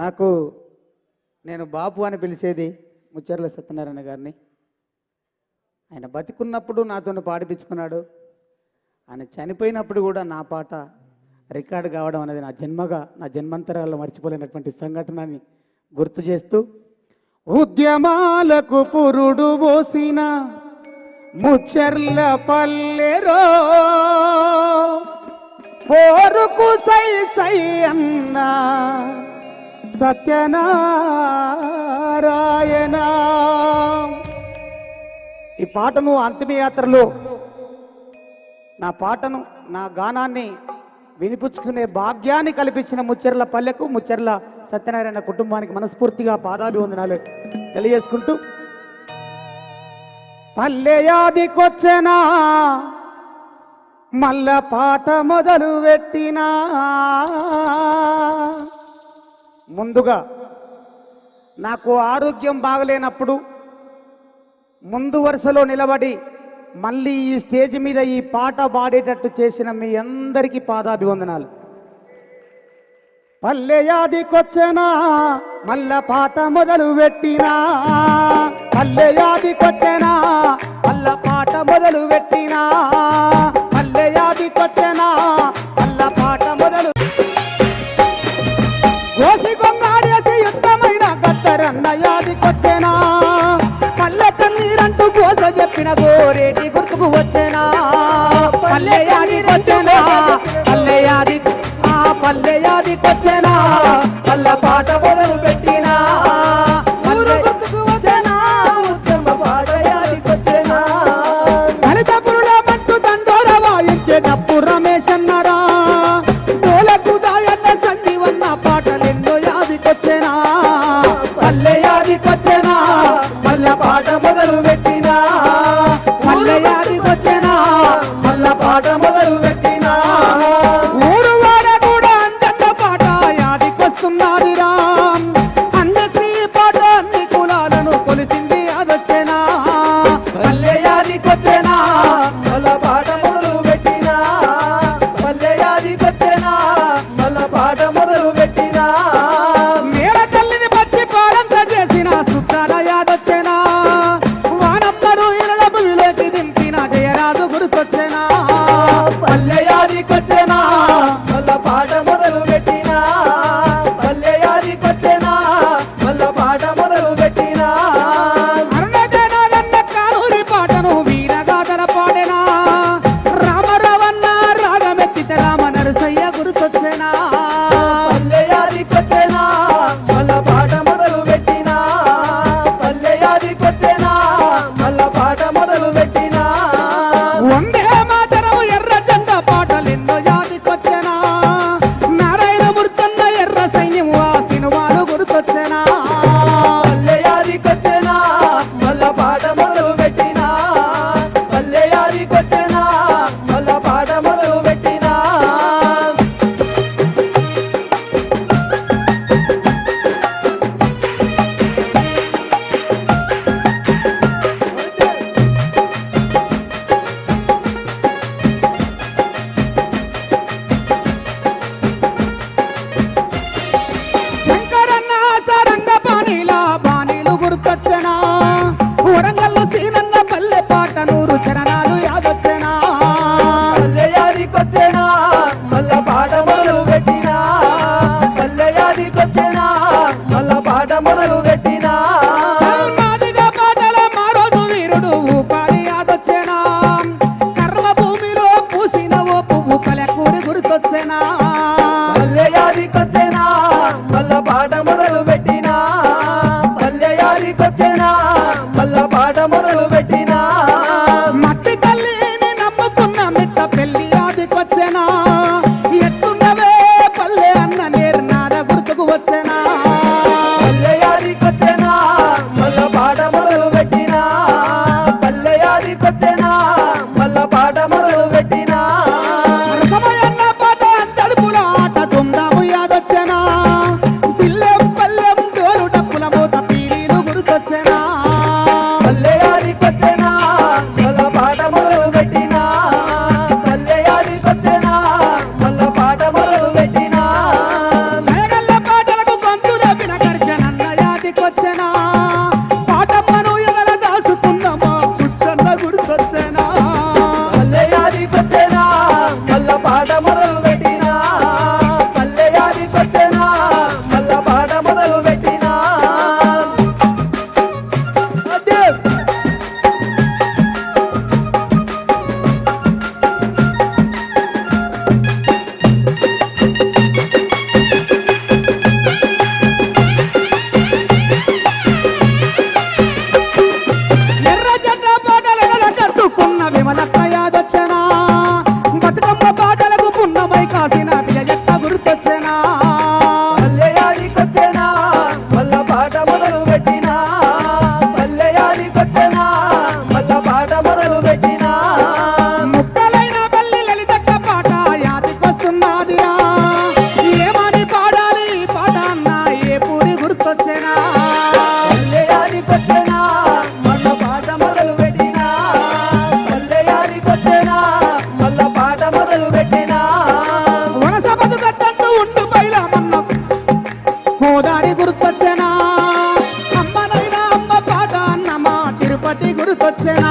నాకు నేను బాపు అని పిలిచేది ముచ్చర్ల సత్యనారాయణ గారిని. ఆయన బతికున్నప్పుడు నాతో పాడిపించుకున్నాడు. ఆయన చనిపోయినప్పుడు కూడా నా పాట రికార్డు కావడం అనేది నా జన్మగా నా జన్మంతరాల్లో మర్చిపోలేనటువంటి సంఘటనని గుర్తు చేస్తూ ఉద్యమాలకు పురుడు పోసిన ముచ్చర్ల పల్లెరో పోరుకు సై సై అన్నా సత్యనారాయణ. ఈ పాటను అంతిమయాత్రలో నా పాటను నా గానాన్ని వినిపించుకునే భాగ్యాన్ని కల్పించిన ముచ్చర్ల పల్లెకు ముచ్చర్ల సత్యనారాయణ కుటుంబానికి మనస్ఫూర్తిగా పాదాభివందనాలు తెలియజేసుకుంటూ పల్లెయాదికొచ్చెనా మల్ల పాట మొదలు పెట్టినా ముందుగా నాకు ఆరోగ్యం బాగలేనప్పుడు ముందు వరుసలో నిలబడి మళ్ళీ ఈ స్టేజ్ మీద ఈ పాట పాడేటట్టు చేసిన మీ అందరికీ పాదాభివందనాలు. పల్లెయాదికొచ్చనా మల్ల పాట మొదలు పెట్టినా. పల్లెయాదికొచ్చనా మల్ల పాట మొదలు పెట్టినా. చెప్పిన గోరేటి గుర్తుకు వచ్చేనా? పల్లె యాదికొచ్చేనా పల్లె యాది ఆ పల్లె యాదికొచ్చేనా పల్ల పాట మొదలు పెట్టినా? వచ్చేనా? రమేష్ అన్నారా డోలకు దాయన్న సంజీవన్న పాటలెన్నో యాదికొచ్చేనా? గోదారి గుర్తొచ్చెనా? అమ్మ నైనా అమ్మ పాట అన్నమా తిరుపతి గుర్తొచ్చెనా?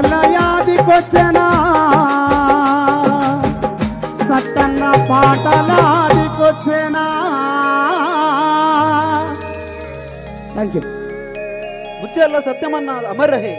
కర్ర యాదికొచ్చెనా సత్తన్న పాటలాదికొచ్చెనా థ్యాంక్ యూ ముచ్చేర్ల సత్యమన్న అమర్ రహే